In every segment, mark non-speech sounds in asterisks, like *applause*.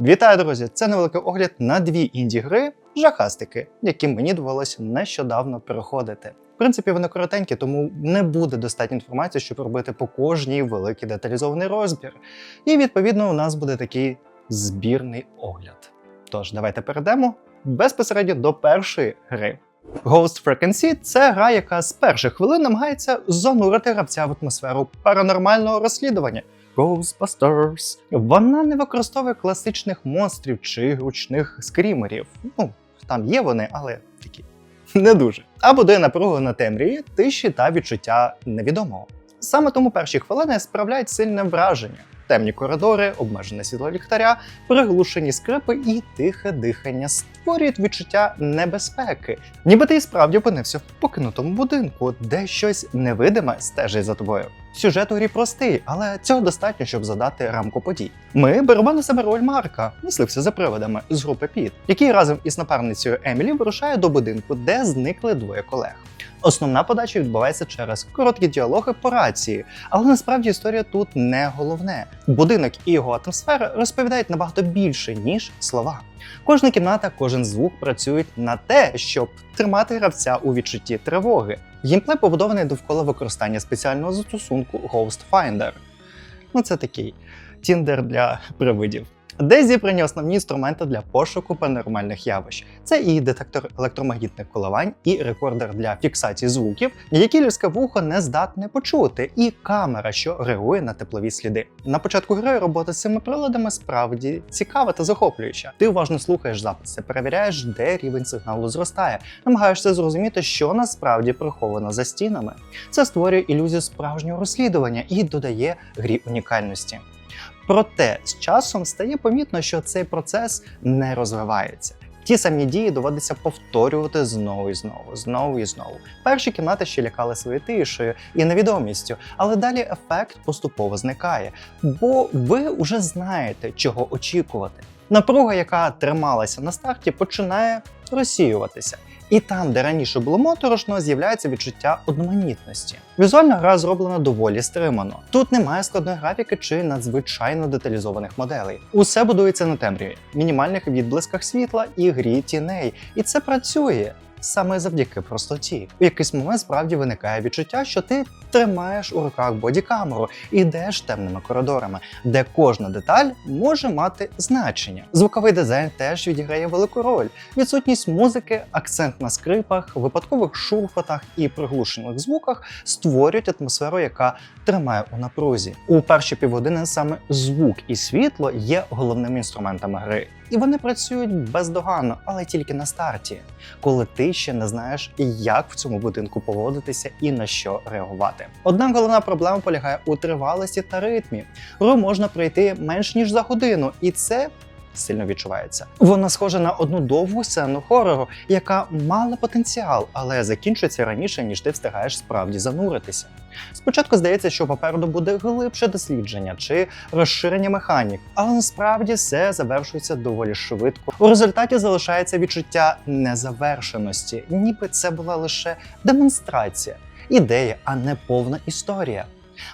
Вітаю, друзі! Це невеликий огляд на дві інді-гри жахастики, які мені довелося нещодавно переходити. В принципі, вони коротенькі, тому не буде достатньо інформації, щоб робити по кожній великий деталізований розбір. І відповідно у нас буде такий збірний огляд. Тож, давайте перейдемо безпосередньо до першої гри. Ghost Frequency – це гра, яка з перших хвилин намагається занурити гравця в атмосферу паранормального розслідування. Ghostbusters. Вона не використовує класичних монстрів чи гучних скрімерів. Ну, там є вони, але такі не дуже. А будує напругу на темряві, тиші та відчуття невідомого. Саме тому перші хвилини справляють сильне враження. Темні коридори, обмежене світло ліхтаря, приглушені скрипи і тихе дихання створюють відчуття небезпеки, ніби ти справді опинився в покинутому будинку, де щось невидиме стежить за тобою. Сюжет у грі простий, але цього достатньо, щоб задати рамку подій. Ми беремо на себе роль Марка, мислився за приводами з групи Піт, який разом із напарницею Емілі вирушає до будинку, де зникли двоє колег. Основна подача відбувається через короткі діалоги по рації, але насправді історія тут не головне. Будинок і його атмосфера розповідають набагато більше, ніж слова. Кожна кімната, кожен звук працюють на те, щоб тримати гравця у відчутті тривоги. Геймплей побудований довкола використання спеціального застосунку Ghost Finder. Ну, це такий тіндер для привидів. Де зібрані основні інструменти для пошуку паранормальних явищ. Це і детектор електромагнітних коливань, і рекордер для фіксації звуків, які людське вухо не здатне почути, і камера, що реагує на теплові сліди. На початку гри робота з цими приладами справді цікава та захоплююча. Ти уважно слухаєш записи, перевіряєш, де рівень сигналу зростає, намагаєшся зрозуміти, що насправді приховано за стінами. Це створює ілюзію справжнього розслідування і додає грі унікальності. Проте з часом стає помітно, що цей процес не розвивається. Ті самі дії доводиться повторювати знову і знову, знову і знову. Перші кімнати ще лякали своєю тишею і невідомістю, але далі ефект поступово зникає, бо ви вже знаєте, чого очікувати. Напруга, яка трималася на старті, починає розсіюватися. І там, де раніше було моторошно, з'являється відчуття одноманітності. Візуальна гра зроблена доволі стримано. Тут немає складної графіки чи надзвичайно деталізованих моделей. Усе будується на темряві, мінімальних відблисках світла і грі тіней. І це працює. Саме завдяки простоті. У якийсь момент справді виникає відчуття, що ти тримаєш у руках бодікамеру і йдеш темними коридорами, де кожна деталь може мати значення. Звуковий дизайн теж відіграє велику роль. Відсутність музики, акцент на скрипах, випадкових шурхотах і приглушених звуках створюють атмосферу, яка тримає у напрузі. У перші півгодини саме звук і світло є головними інструментами гри. І вони працюють бездоганно, але тільки на старті, коли ти ще не знаєш, як в цьому будинку поводитися і на що реагувати. Однак головна проблема полягає у тривалості та ритмі. Гру можна пройти менш ніж за годину, і це. Сильно відчувається. Вона схожа на одну довгу сцену хорору, яка мала потенціал, але закінчується раніше, ніж ти встигаєш справді зануритися. Спочатку здається, що попереду буде глибше дослідження чи розширення механік, але насправді все завершується доволі швидко. У результаті залишається відчуття незавершеності, ніби це була лише демонстрація, ідея, а не повна історія.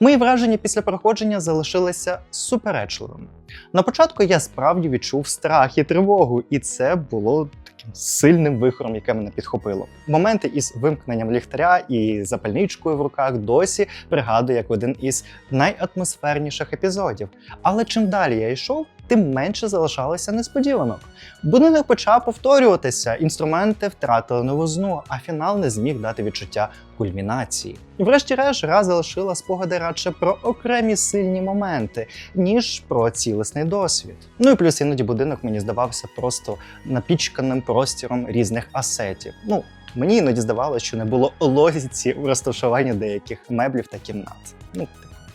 Мої враження після проходження залишилися суперечливими. На початку я справді відчув страх і тривогу, і це було таким сильним вихором, яке мене підхопило. Моменти із вимкненням ліхтаря і запальничкою в руках досі пригадую як один із найатмосферніших епізодів. Але чим далі я йшов, тим менше залишалося несподіванок. Будинок почав повторюватися, інструменти втратили новизну, а фінал не зміг дати відчуття кульмінації. І врешті-решт гра залишила спогади радше про окремі сильні моменти, ніж про цілісний досвід. Ну і плюс іноді будинок мені здавався просто напічканим простіром різних асетів. Ну, мені іноді здавалося, що не було логіці у розташуванні деяких меблів та кімнат. Ну,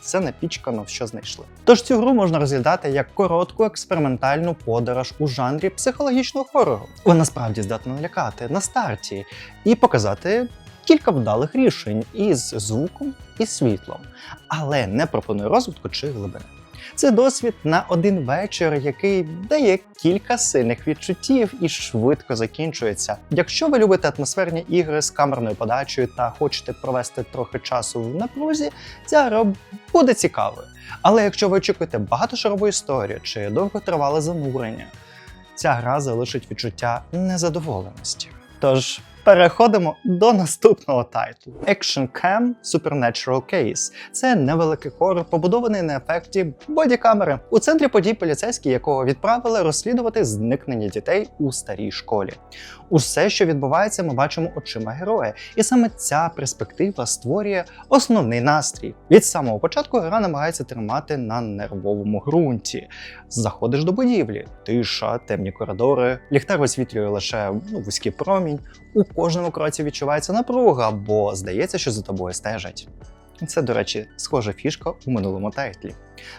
все напічкано, що знайшли. Тож цю гру можна розглядати як коротку експериментальну подорож у жанрі психологічного хорору. Вона справді здатна налякати на старті і показати кілька вдалих рішень із звуком і світлом, але не пропонує розвитку чи глибини. Це досвід на один вечір, який дає кілька сильних відчуттів і швидко закінчується. Якщо ви любите атмосферні ігри з камерною подачею та хочете провести трохи часу в напрузі, ця гра буде цікавою. Але якщо ви очікуєте багатошарову історію чи довготривале занурення, ця гра залишить відчуття незадоволеності. Тож переходимо до наступного тайтлу: Action Cam Supernatural Case. Це невеликий хорор, побудований на ефекті бодікамери. У центрі подій поліцейські, якого відправили розслідувати зникнення дітей у старій школі. Усе, що відбувається, ми бачимо очима героя, і саме ця перспектива створює основний настрій. Від самого початку гра намагається тримати на нервовому ґрунті. Заходиш до будівлі, тиша, темні коридори, ліхтар висвітлює лише ну, вузький промінь. У кожному кроці відчувається напруга, бо здається, що за тобою стежать. Це, до речі, схожа фішка у минулому тайтлі.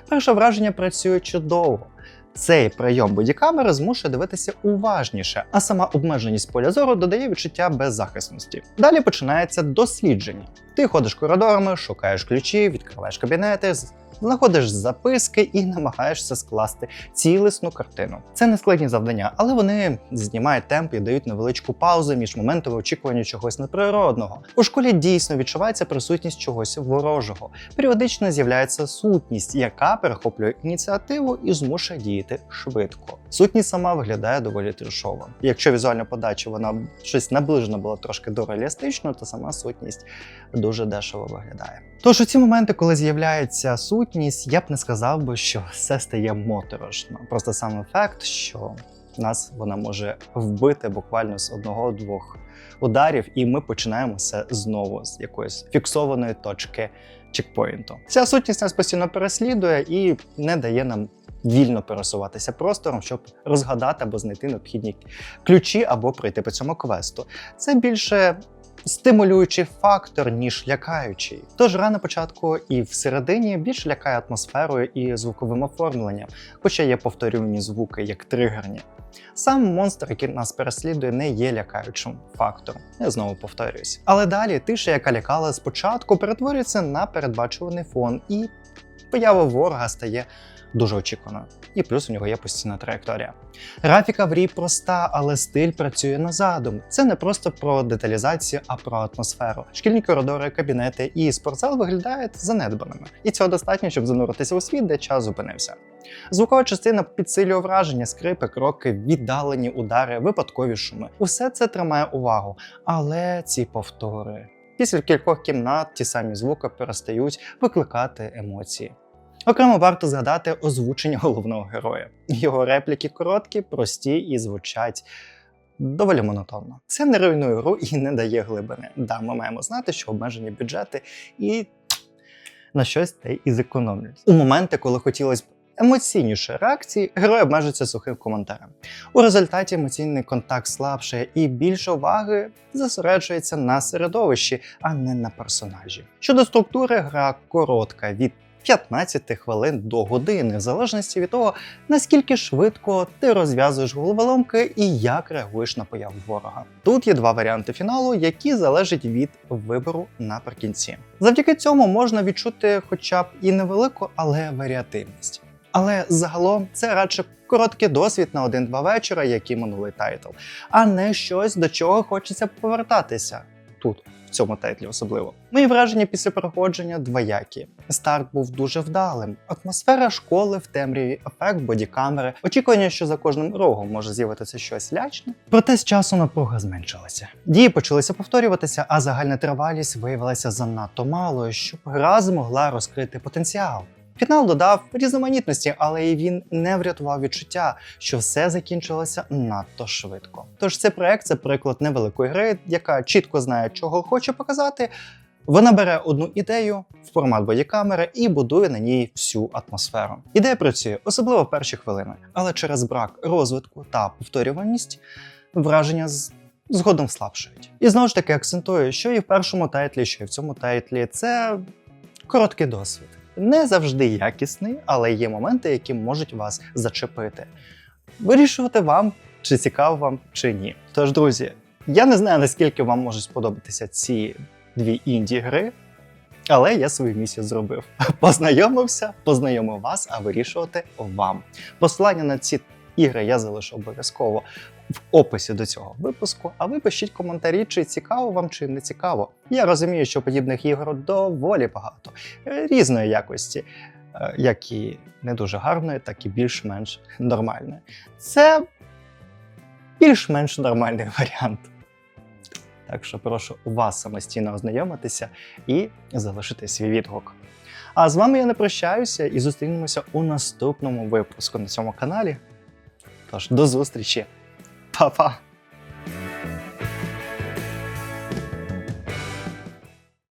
Перше враження працює чудово. Цей прийом бодікамери змушує дивитися уважніше, а сама обмеженість поля зору додає відчуття беззахисності. Далі починається дослідження. Ти ходиш коридорами, шукаєш ключі, відкриваєш кабінети, знаходиш записки і намагаєшся скласти цілісну картину. Це не складні завдання, але вони знімають темп і дають невеличку паузу між моментами очікування чогось неприродного. У школі дійсно відчувається присутність чогось ворожого. Періодично з'являється сутність, яка перехоплює ініціативу і змушує діяти швидко. Сутність сама виглядає доволі трешово. Якщо візуальна подача вона щось наближена була трошки до реалістичного, то сама сутність дуже дешево виглядає. Тож у ці моменти, коли з'являється сутність, я б не сказав би, що все стає моторошно. Просто сам факт, що нас вона може вбити буквально з одного-двох ударів, і ми починаємо все знову з якоїсь фіксованої точки чекпоінту. Ця сутність нас постійно переслідує і не дає нам вільно пересуватися простором, щоб розгадати або знайти необхідні ключі або пройти по цьому квесту. Це більше стимулюючий фактор, ніж лякаючий. Тож гра на початку і всередині більш лякає атмосферою і звуковим оформленням, хоча є повторювані звуки як тригерні. Сам монстр, який нас переслідує, не є лякаючим фактором. Я знову повторююсь. Але далі тиша, яка лякала спочатку, перетворюється на передбачуваний фон, і поява ворога стає дуже очікуваною. І плюс у нього є постійна траєкторія. Графіка в рій проста, але стиль працює на задум. Це не просто про деталізацію, а про атмосферу. Шкільні коридори, кабінети і спортзал виглядають занедбаними. І цього достатньо, щоб зануритися у світ, де час зупинився. Звукова частина підсилює враження, скрипи, кроки, віддалені удари, випадкові шуми. Усе це тримає увагу, але ці повтори. Після кількох кімнат ті самі звуки перестають викликати емоції. Окремо варто згадати озвучення головного героя. Його репліки короткі, прості і звучать доволі монотонно. Це не руйнує гру і не дає глибини. Да, ми маємо знати, що обмежені бюджети і на щось те і зекономлюють. У моменти, коли хотілося б емоційніше реакції, герой обмежується сухим коментарем. У результаті емоційний контакт слабшає і більше уваги зосереджується на середовищі, а не на персонажі. Щодо структури, гра коротка від 15 хвилин до години, в залежності від того, наскільки швидко ти розв'язуєш головоломки і як реагуєш на появу ворога. Тут є два варіанти фіналу, які залежать від вибору наприкінці. Завдяки цьому можна відчути хоча б і невелику, але варіативність. Але загалом це радше короткий досвід на один-два вечора, як і минулий тайтл, а не щось, до чого хочеться повертатися тут. В цьому тайтлі особливо. Мої враження після проходження двоякі. Старт був дуже вдалим. Атмосфера школи в темряві, ефект бодікамери, очікування, що за кожним рогом може з'явитися щось лячне. Проте з часом напруга зменшилася. Дії почалися повторюватися, а загальна тривалість виявилася занадто малою, щоб гра змогла розкрити потенціал. Фінал додав різноманітності, але і він не врятував відчуття, що все закінчилося надто швидко. Тож цей проект це приклад невеликої гри, яка чітко знає, чого хоче показати. Вона бере одну ідею в формат бодікамери і будує на ній всю атмосферу. Ідея працює, особливо в перші хвилини, але через брак розвитку та повторюваність враження з згодом слабшують. І знову ж таки акцентую, що і в першому тайтлі, що і в цьому тайтлі це короткий досвід. Не завжди якісний, але є моменти, які можуть вас зачепити. Вирішувати вам, чи цікаво вам, чи ні. Тож, друзі, я не знаю, наскільки вам можуть сподобатися ці дві інді гри. Але я свою місію зробив. *laughs* Познайомився, познайомив вас, а вирішувати вам. Посилання на ці ігри я залишу обов'язково в описі до цього випуску. А ви пишіть коментарі, чи цікаво вам, чи не цікаво. Я розумію, що подібних ігор доволі багато е, різної якості, е, як і не дуже гарної, так і більш-менш нормальної. Це більш-менш нормальний *laughs* варіант. Так що прошу вас самостійно ознайомитися і залишити свій відгук. А з вами я не прощаюся і зустрінемося у наступному випуску на цьому каналі. Тож до зустрічі, 爸爸